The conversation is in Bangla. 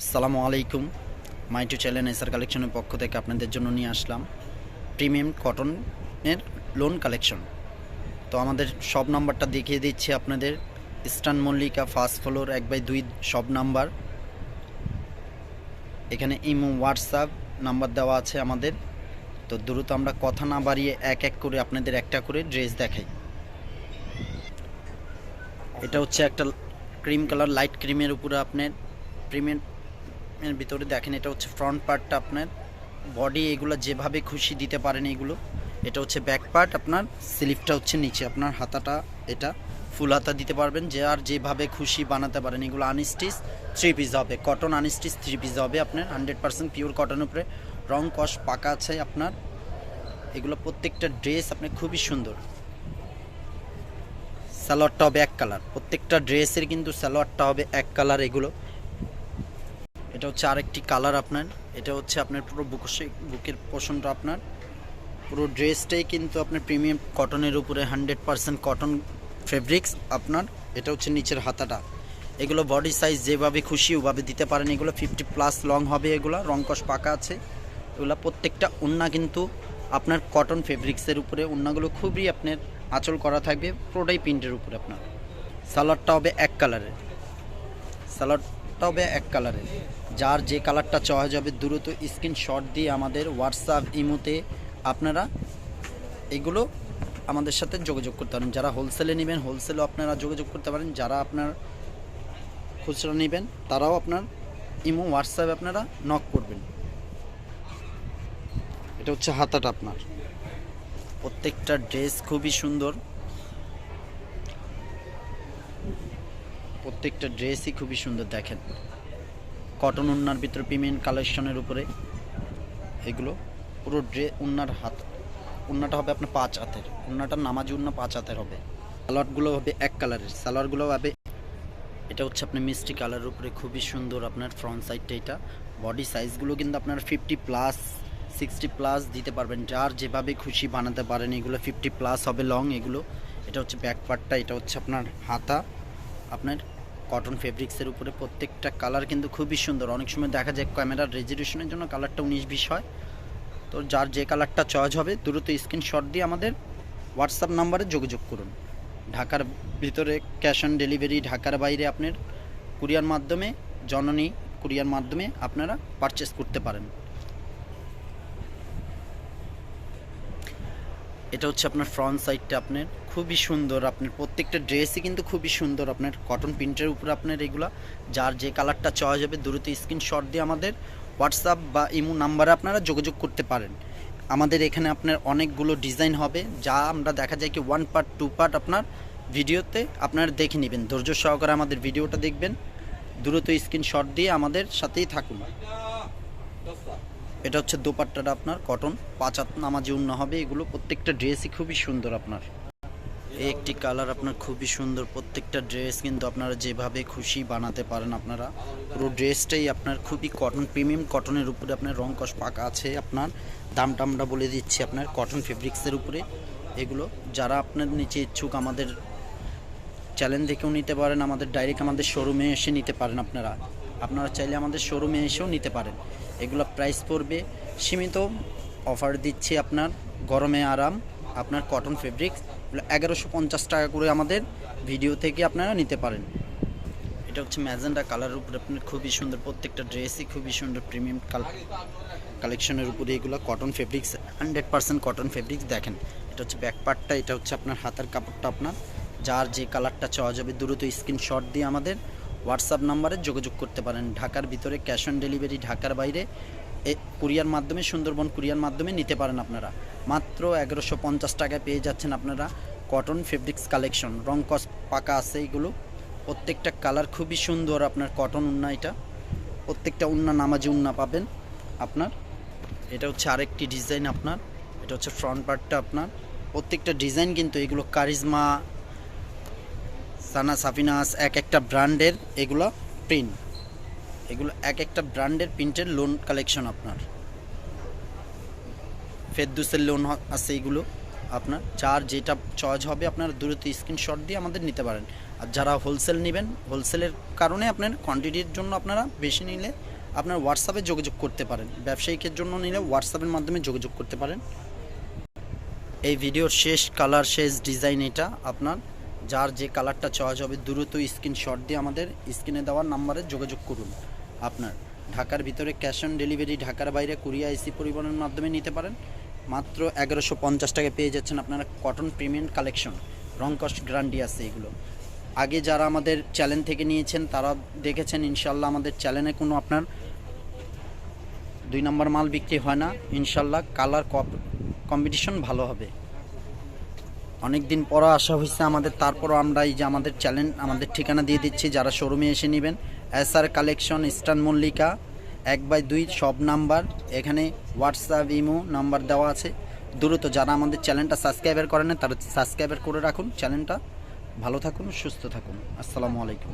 আসসালামু আলাইকুম। মাই টু এসআর কালেকশনের পক্ষ থেকে আপনাদের জন্য নিয়ে আসলাম প্রিমিয়াম কটনের লোন কালেকশন। তো আমাদের সব নাম্বারটা দেখিয়ে দিচ্ছি আপনাদের। ইস্টার্ন মল্লিকা, ফার্স্ট ফ্লোর, এক বাই দুই সব নাম্বার। এখানে ইমো, হোয়াটসঅ্যাপ নাম্বার দেওয়া আছে আমাদের। তো দ্রুত আমরা কথা না বাড়িয়ে এক এক করে আপনাদের একটা করে ড্রেস দেখাই। এটা হচ্ছে একটা ক্রিম কালার, লাইট ক্রিমের উপরে আপনার প্রিমিয়াম এর ভিতরে দেখেন, এটা হচ্ছে ফ্রন্ট পার্টটা আপনার। বডি এগুলো যেভাবে খুশি দিতে পারেন এগুলো। এটা হচ্ছে ব্যাক পার্ট আপনার স্লিপটা হচ্ছে নিচে। আপনার হাতাটা এটা ফুল হাতা দিতে পারবেন। যে আর যেভাবে খুশি বানাতে পারেন এগুলো আনস্টিচ থ্রি পিস হবে। কটন আনস্টিচ থ্রি পিস হবে আপনার। হান্ড্রেড পার্সেন্ট পিওর কটন উপরে। রং কস পাকা আছে আপনার। এগুলো প্রত্যেকটা ড্রেস আপনার খুবই সুন্দর। সালোয়ারটা হবে এক কালার প্রত্যেকটা ড্রেসের কিন্তু সালোয়ারটা হবে এক কালার এগুলো। এটা হচ্ছে আরেকটি কালার আপনার। এটা হচ্ছে আপনার পুরো বুকসে, বুকের পোষণটা আপনার। পুরো ড্রেসটাই কিন্তু আপনার প্রিমিয়াম কটনের উপরে হান্ড্রেড পারসেন্ট কটন ফেব্রিক্স আপনার। এটা হচ্ছে নিচের হাতাটা। এগুলো বডি সাইজ যেভাবে খুশি ওভাবে দিতে পারেন। এগুলো ফিফটি প্লাস লং হবে এগুলো। রংকশ পাকা আছে। এগুলো প্রত্যেকটা ওন্না কিন্তু আপনার কটন ফেব্রিক্সের উপরে। ওন্নাগুলো খুবই আপনার আঁচল করা থাকবে। পুরোটাই প্রিন্টের উপরে আপনার। সালোয়ারটা হবে এক কালারের সালোয়ারটা হবে এক কালারের। যার যে কালারটা চয়েস হবে দ্রুত স্ক্রিনশট দিয়ে আমাদের হোয়াটসঅ্যাপ ইমোতে আপনারা এগুলো আমাদের সাথে যোগাযোগ করতে পারেন। যারা হোলসেলে নেবেন হোলসেলও আপনারা যোগাযোগ করতে পারেন। যারা আপনার খুচরা নেবেন, তারাও আপনার ইমো হোয়াটসঅ্যাপে আপনারা নক করবেন। এটা হচ্ছে হাতাটা আপনার। প্রত্যেকটা ড্রেস খুবই সুন্দর। প্রত্যেকটা ড্রেসই খুবই সুন্দর দেখেন। কটন উন্নার ভিতরে পেমেন্ট কালেকশনের উপরে এগুলো পুরো ড্রে, উন্নার হাত, উন্নাটা হবে আপনার পাঁচ হাতের। উন্নাটার নামাজি উন্না পাঁচ হাতের হবে। সালোয়ারগুলো হবে এক কালারের। সালোয়ারগুলো হবে, এটা হচ্ছে আপনার মিষ্টি কালারের উপরে, খুবই সুন্দর আপনার ফ্রন্ট সাইডটা এটা। বডি সাইজগুলো কিন্তু আপনার ফিফটি প্লাস সিক্সটি প্লাস দিতে পারবেন। যার যেভাবে খুশি বানাতে পারেন, এগুলো ফিফটি প্লাস হবে লং এগুলো। এটা হচ্ছে ব্যাক পার্টটা এটা হচ্ছে আপনার হাতা, আপনার কটন ফেব্রিক্সের উপরে প্রত্যেকটা কালার কিন্তু খুবই সুন্দর। অনেক সময় দেখা যায় ক্যামেরার রেজলিউশনের জন্য কালারটা উনিশ, বিশ হয়। তো যার যে কালারটা চয়েস হবে, দ্রুত স্ক্রিনশট দিয়ে আমাদের হোয়াটসঅ্যাপ নাম্বারে যোগাযোগ করুন। ঢাকার ভিতরে ক্যাশ অন ডেলিভারি ঢাকার বাইরে আপনার কুরিয়ার মাধ্যমে, জননী কুরিয়ার মাধ্যমে আপনারা পারচেস করতে পারেন। এটা হচ্ছে আপনার ফ্রন্ট সাইডটা আপনার খুবই সুন্দর আপনার প্রত্যেকটা ড্রেসই কিন্তু খুবই সুন্দর আপনার কটন প্রিন্টের উপরে আপনার এগুলা। যার যে কালারটা চয়েস হবে দ্রুত স্ক্রিনশট দিয়ে আমাদের হোয়াটসঅ্যাপ বা ইমো নাম্বারে আপনারা যোগাযোগ করতে পারেন। আমাদের এখানে আপনার অনেকগুলো ডিজাইন হবে, যা আমরা দেখা যায় কি ওয়ান পার্ট টু পার্ট আপনার ভিডিওতে আপনারা দেখে নেবেন। ধৈর্য সহকারে আমাদের ভিডিওটা দেখবেন। দ্রুত স্ক্রিনশট দিয়ে আমাদের সাথেই থাকুন। এটা হচ্ছে দোপাট্টাটা আপনার কটন পাঁচাত নামাজি উন্ন হবে, এগুলো প্রত্যেকটা ড্রেসই খুবই সুন্দর আপনার। এই একটি কালার আপনার খুবই সুন্দর, প্রত্যেকটা ড্রেস কিন্তু আপনারা যেভাবে খুশি বানাতে পারেন আপনারা। পুরো ড্রেসটাই আপনার খুবই কটন প্রিমিয়াম কটনের উপরে আপনার রং কষ পাকা আছে আপনার। দামটা আমরা বলে দিচ্ছি আপনার কটন ফেব্রিক্সের উপরে। এগুলো যারা আপনার নিচে ইচ্ছুক আমাদের চ্যালেঞ্জ দেখেও নিতে পারেন, আমাদের ডাইরেক্ট আমাদের শোরুমে এসে নিতে পারেন আপনারা। আপনারা চাইলে আমাদের শোরুমে এসেও নিতে পারেন। এগুলো প্রাইস পড়বে। সীমিত অফার দিচ্ছি আপনার গরমে আরাম, আপনার কটন ফেব্রিক্স এগারোশো পঞ্চাশ টাকা করে আমাদের ভিডিও থেকে আপনারা নিতে পারেন। এটা হচ্ছে ম্যাজেন্ডা কালারের উপরে আপনার খুবই সুন্দর, প্রত্যেকটা ড্রেসই খুবই সুন্দর প্রিমিয়াম কালেকশনের উপরে এগুলো cotton fabrics hundred percent cotton fabrics দেখেন। এটা হচ্ছে ব্যাক পার্টটা এটা হচ্ছে আপনার হাতের কাপড়টা আপনার। যার যে কালারটা চাওয়া যাবে, দ্রুত স্ক্রিনশট দিয়ে আমাদের হোয়াটসঅ্যাপ নাম্বারে যোগাযোগ করতে পারেন। ঢাকার ভিতরে ক্যাশ অন ডেলিভারি ঢাকার বাইরে, এ কুরিয়ার মাধ্যমে, সুন্দরবন কুরিয়ার মাধ্যমে নিতে পারেন আপনারা। মাত্র এগারোশো পঞ্চাশ টাকায় পেয়ে যাচ্ছেন আপনারা কটন ফেব্রিক্স কালেকশন। রং কস পাকা আছে এগুলো। প্রত্যেকটা কালার খুবই সুন্দর আপনার কটন উন্না এটা। প্রত্যেকটা উন্না নামাজি উন্না পাবেন আপনার। এটা হচ্ছে আরেকটি ডিজাইন আপনার। এটা হচ্ছে ফ্রন্ট পার্টটা আপনার। প্রত্যেকটা ডিজাইন কিন্তু এগুলো কারিজমা সানা সাফিনাস এক একটা ব্র্যান্ডের এগুলো প্রিন্ট এগুলো এক একটা ব্র্যান্ডের প্রিন্টের লোন কালেকশন আপনার। ফেরদুসের লোন আছে এগুলো আপনার। যার যেটা চয়েস হবে আপনার দ্রুত স্ক্রিনশট দিয়ে আমাদের নিতে পারেন। আর যারা হোলসেল নেবেন হোলসেলের কারণে আপনার কোয়ান্টিটির জন্য আপনারা বেশি নিলে আপনার হোয়াটসঅ্যাপে যোগাযোগ করতে পারেন। ব্যবসায়িকের জন্য নিলে হোয়াটসঅ্যাপের মাধ্যমে যোগাযোগ করতে পারেন। এই ভিডিওর শেষ কালার শেষ ডিজাইন এটা আপনার যার যে কালারটা চয়েস হবে দ্রুত স্ক্রিনশট দিয়ে আমাদের স্ক্রিনে দেওয়ার নাম্বারে যোগাযোগ করুন। আপনার ঢাকার ভিতরে ক্যাশ অন ডেলিভারি ঢাকার বাইরে কুরিয়া এসি পরিবহনের মাধ্যমে নিতে পারেন। মাত্র এগারোশো পঞ্চাশ টাকা পেয়ে যাচ্ছেন আপনারা কটন প্রিমিয়াম কালেকশন রং কস্ট গ্যারান্টি আছে এগুলো। আগে যারা আমাদের চ্যানেল থেকে নিয়েছেন, তারা দেখেছেন ইনশাল্লাহ আমাদের চ্যানেলে কোনো আপনার দুই নম্বর মাল বিক্রি হয় না। ইনশাল্লাহ কালার কম্পিটিশন ভালো হবে। অনেক দিন পর আসা হয়েছে আমাদের। তারপরও আমরা এই যে আমাদের চ্যালেঞ্জ আমাদের ঠিকানা দিয়ে দিচ্ছি, যারা শোরুমে এসে নেবেন। S R collection eastern Mallika এক বাই দুই, সব নাম্বার। এখানে হোয়াটসঅ্যাপ ইমো নাম্বার দেওয়া আছে। দ্রুত যারা আমাদের চ্যানেলটা সাবস্ক্রাইবার করেন না, তারা সাবস্ক্রাইবার করে রাখুন চ্যানেলটা ভালো থাকুন, সুস্থ থাকুন। আসসালামু আলাইকুম।